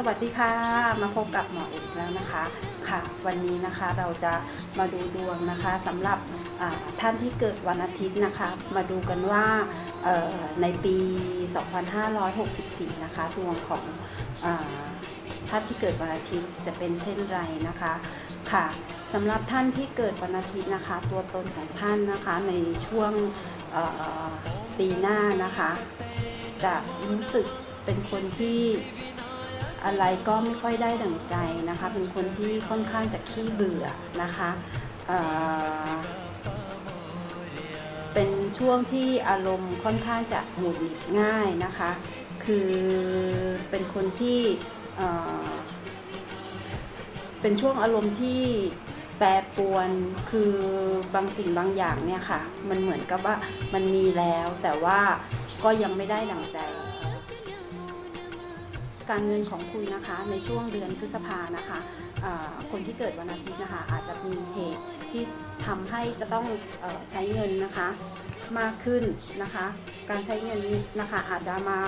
สวัสดีค่ะ มาพบกับหมอเอกแล้วนะคะค่ะ วันนี้นะคะเราจะมาดูดวงนะคะสำหรับท่านที่เกิดวันอาทิตย์นะคะ มาดูกันว่าในปี 2564 นะคะดวงของอท่านที่เกิดวันอาทิตย์จะเป็นเช่นไรนะคะค่ะสำหรับท่านที่เกิดวันอาทิตย์นะคะ ตัวตนของท่านนะคะในช่วงปีหน้านะคะ จะรู้สึกเป็นคนที่ อะไรก็ไม่ค่อยได้ดั่งใจนะคะ เป็นคนที่ค่อนข้างจะขี้เบื่อนะคะเเป็นช่วงที่อารมณ์ค่อนข้างจะหงุดหงิดง่ายนะคะ คือเป็นคนที่เเป็นช่วงอารมณ์ที่แปรปรวนคือบางสิ่งบางอย่างเนี่ยค่ะ มันเหมือนกับว่ามันมีแล้วแต่ว่าก็ยังไม่ได้ดังใจ การเงินของคุณนะคะในช่วงเดือนพฤษภานะคะคนที่เกิดวันอาทิตย์นะคะอาจจะมีเหตุที่ทำให้จะต้องอใช้เงินนะคะมากขึ้นนะคะ การใช้เงินนะคะอาจจะมา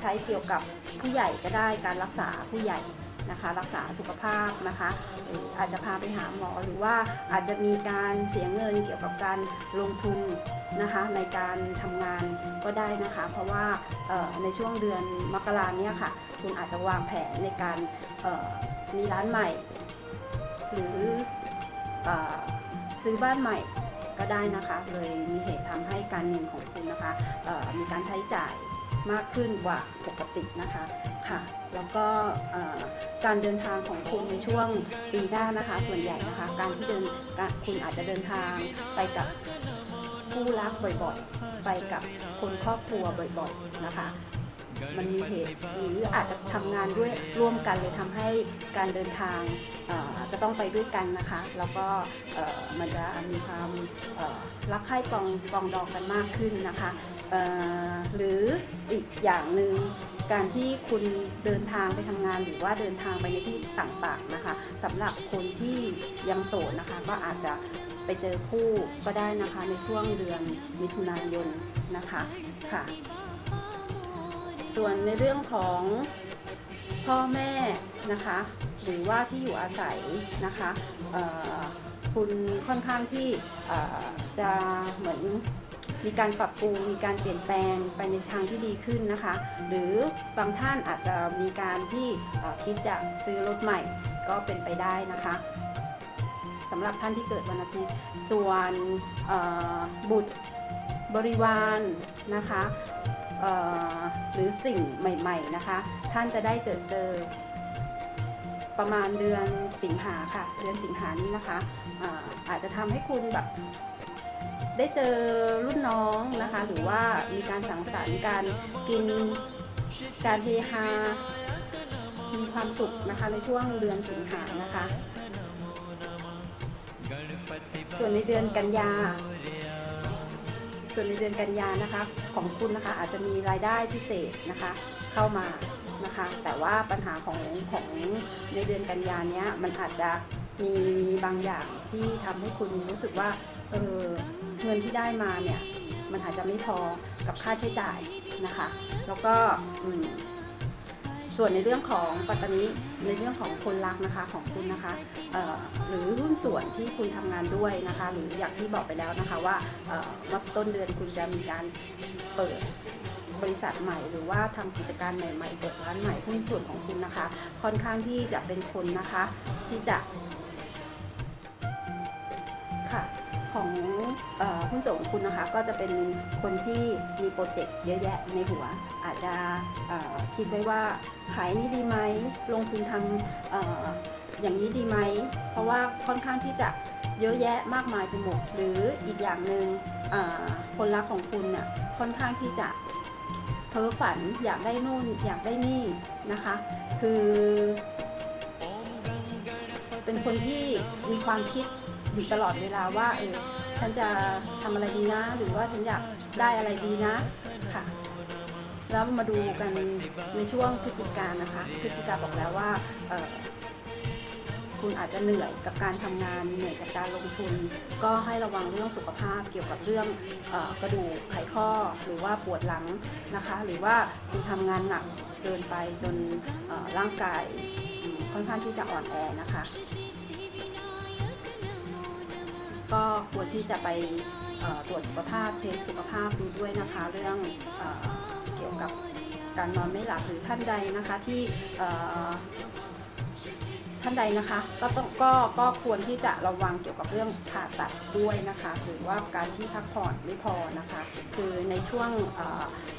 ใช้เกี่ยวกับผู้ใหญ่ก็ได้การรักษาผู้ใหญ่นะคะรักษาสุขภาพนะคะหรืออาจจะพาไปหาหมอหรือว่าอาจจะมีการเสียเงินเกี่ยวกับการลงทุนนะคะในการทำงานก็ได้นะคะ เพราะว่าในช่วงเดือนมกราเนี่ยค่ะ คุณอาจจะวางแผนในการมีร้านใหม่ หรืออซื้อบ้านใหม่ก็ได้นะคะ เลยมีเหตุทำให้การเงินของคุณนะคะมีการใช้จ่ายมากขึ้นกว่าปกตินะคะค่ะแล้วก็การเดินทางของคุณในช่วงปีหน้านะคะ ส่วนใหญ่นะคะ การที่เดินคุณอาจจะเดินทางไปกับผู้รักบ่อยๆ ไปกับคนครอบครัวบ่อยๆนะคะ มันมีเหตุหรืออาจจะทำงานด้วยร่วมกันเลยทำให้การเดินทางอ่อจะต้องไปด้วยกันนะคะ แล้วก็มันจะมีความรักใคร่ปองปองดองกันมากขึ้นนะคะหรืออีกอย่างหนึ่งการที่คุณเดินทางไปทำงานหรือว่าเดินทางไปในที่ต่างๆนะคะสำหรับคนที่ยังโสดนะคะ ก็อาจจะไปเจอคู่ก็ได้นะคะในช่วงเดือนมิถุนายนนะคะค่ะ ส่วนในเรื่องของพ่อแม่นะคะ หรือว่าที่อยู่อาศัยนะคะคุณค่อนข้างที่จะเหมือนมีการปรับปรุงมีการเปลี่ยนแปลงไปในทางที่ดีขึ้นนะคะ หรือบางท่านอาจจะมีการที่คิดจะซื้อรถใหม่ก็เป็นไปได้นะคะสำหรับท่านที่เกิดวันอาทิตย์ส่วนบุตรบริวารนะคะ หรือสิ่งใหม่ ๆนะคะ ท่านจะได้เจอเจอประมาณเดือนสิงหาค่ะ เดือนสิงหานี้นะคะอาอาจจะทำให้คุณแบบได้เจอรุ่นน้องนะคะ หรือว่ามีการสังสรรค์การกินการเฮฮามีความสุขนะคะในช่วงเดือนสิงหานะคะ ส่วนในเดือนกันยา ส่วนในเดือนกันยานะคะ ของคุณนะคะอาจจะมีรายได้พิเศษนะคะเข้ามานะคะ แต่ว่าปัญหาของของในเดือนกันยานี้มันอาจจะมีบางอย่างที่ทำให้คุณรู้สึกว่าเออเงินที่ได้มาเนี่ยมันอาจจะไม่พอกับค่าใช้จ่ายนะคะ แล้วก็อืม ส่วนในเรื่องของปัตตานีในเรื่องของคนรักนะคะของคุณนะคะหรือหุ้นส่วนที่คุณทำงานด้วยนะคะ หรืออย่างที่บอกไปแล้วนะคะว่าเอ่อต้นเดือนคุณจะมีการเปิดบริษัทใหม่ หรือว่าทำกิจการใหม่ๆเปิดร้านใหม่หุ้นส่วนของคุณนะคะ ค่อนข้างที่จะเป็นคนนะคะที่จะ ของเออหุ้นส่วนของคุณนะคะก็จะเป็นคนที่มีโปรเจกต์เยอะแยะในหัว อาจจะคิดไว้ว่าขายนี่ดีไหมลงทุนทำออย่างนี้ดีไหม เพราะว่าค่อนข้างที่จะเยอะแยะมากมายไปหมดหรืออีกอย่างหนึ่งอ่าคนรักของคุณเนี่ยค่อนข้างที่จะเพ้อฝันอยากได้นู่นอยากได้นี่นะคะ คือ เป็นคนที่มีความคิด อยู่ตลอดเวลาว่าเออฉันจะทำอะไรดีนะ หรือว่าฉันอยากได้อะไรดีนะค่ะ แล้วมาดูกันในช่วงพฤศจิกายนนะคะพฤศจิกาบอกแล้วว่าคุณอาจจะเหนื่อยกับการทำงานเหนื่อยจากการลงทุน ก็ให้ระวังเรื่องสุขภาพเกี่ยวกับเรื่องอกระดูกไขข้อหรือว่าปวดหลังนะคะ หรือว่าคุณทำงานหนักเกินไปจนร่างกายค่อนข้างที่จะอ่อนแอนะคะ ที่จะไปตรวจสุขภาพเช็คสุขภาพดูด้วยนะคะ เรื่องเอเกี่ยวกับการนอนไม่หลับหรือท่านใดนะคะที่ท่านใดนะคะก็ต้องก็ก็ควรที่จะระวังเกี่ยวกับเรื่องผ่าตัดด้วยนะคะหรือว่าการที่พักผ่อนไม่พอนะคะ คือในช่วงอ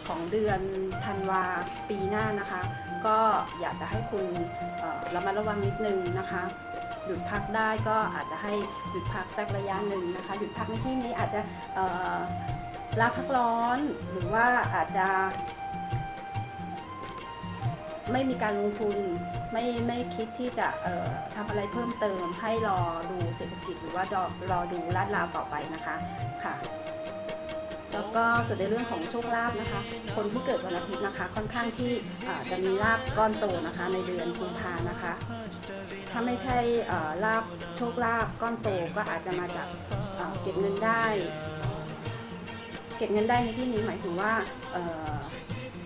ของเดือนธันวาปีหน้านะคะ ก็อยากจะให้คุณระมัดระวังนิดนึงนะคะ หยุดพักได้ก็อาจจะให้หยุดพักสักระยะหนึ่งนะคะ หยุดพักในที่นี้อาจจะลาพักร้อน หรือว่าอาจจะ ไม่มีการลงทุนไม่ไม่คิดที่จะเอ่อทำอะไรเพิ่มเติมให้รอดูเศรษฐกิจหรือว่ารอรอดูลาดราวต่อไปนะคะค่ะ แล้วก็ส่วนในเรื่องของโชคลาภนะคะ คนที่เกิดวันอาทิตย์นะคะ ค่อนข้างที่จะมีลาบก้อนโตนะคะ ในเดือนกุมภานะคะ ถ้าไม่ใช่ลาบโชคลาภก้อนโตก็อาจจะมาจากเอ่อเก็บเงินได้ เก็บเงินได้ในที่นี้หมายถึงว่า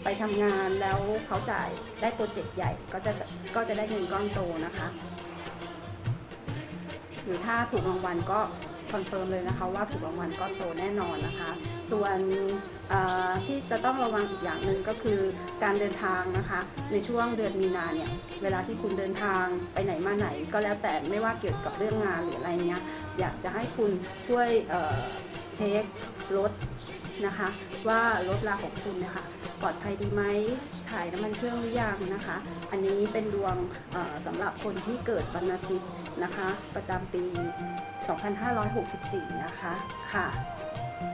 ไปทำงานแล้วเขาจ่ายได้โปรเจกต์ใหญ่ก็จะก็จะได้เงินก้อนโตนะคะ หรือถ้าถูกรางวัลก็ คอนเฟิร์มเลยนะคะว่าถูกรางวัลก้อนโตแน่นอนนะคะ ส่วนที่จะต้องระวังอีกอย่างหนึ่งก็คือการเดินทางนะคะ ในช่วงเดือนมีนาเนี่ยเวลาที่คุณเดินทางไปไหนมาไหน ก็แล้วแต่ไม่ว่าเกี่ยวกับเรื่องงานหรืออะไรเงี้ยอยากจะให้คุณช่วยเเช็ครถนะคะ ว่ารถราของคุณนี่ยค่ะปลอดภัยดีไหมถ่ายน้ำมันเครื่องหรือยังนะคะ อันนี้เป็นดวงสำหรับคนที่เกิดวันอาทิตย์ นะคะ ประจำปี 2564 นะคะค่ะ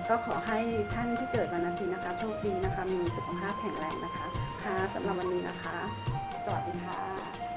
ก็ขอให้ท่านที่เกิดวันอาทิตย์นะคะ โชคดีนะคะ มีสุขภาพแข็งแรงนะคะ ค่ะสำหรับวันนี้นะคะ สวัสดีค่ะ